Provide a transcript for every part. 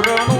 i don't corona.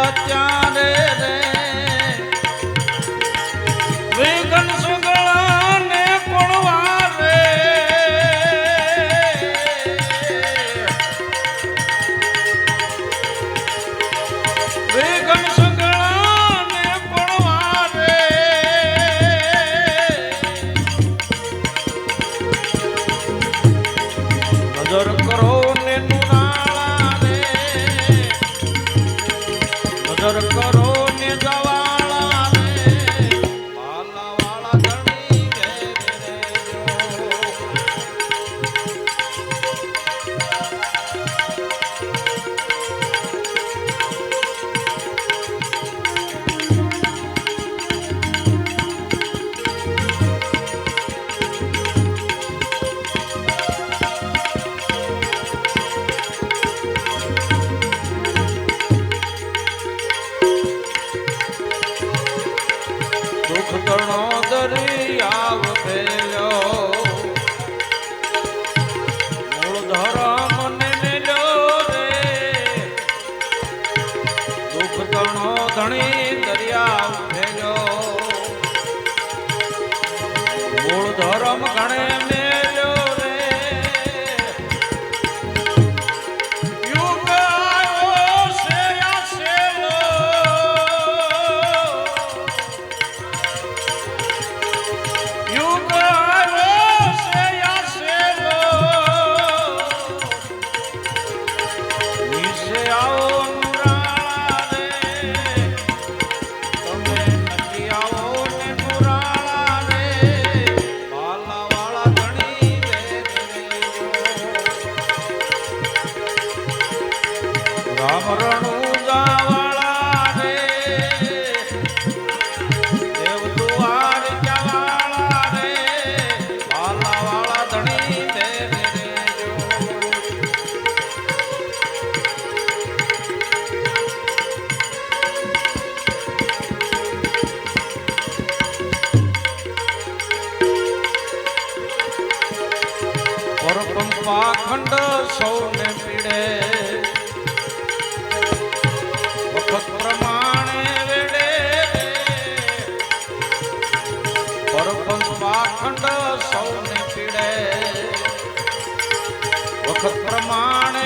કર કરો કર્મ ઘણે પાખંડ સૌને પીડે. વખત પ્રમાણે વેડે. પરપંચ પાખંડ સૌને પીડે. વખત પ્રમાણે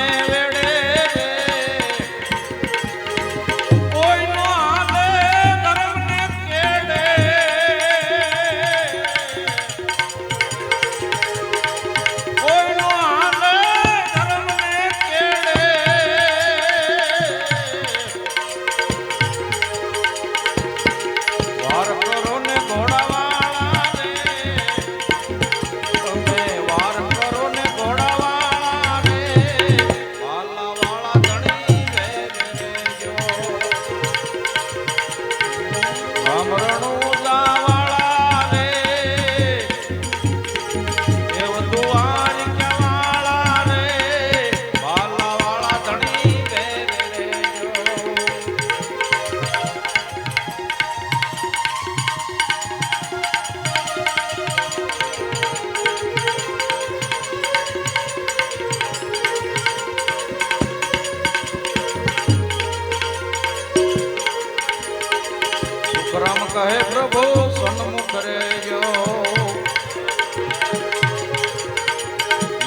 કહે પ્રભુ સન્મુખ રેજો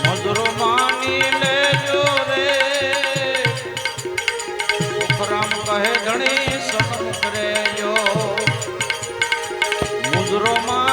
મજરો માની લેજો રે. કહે ધણી સન્મુખ રેજો મજરો માની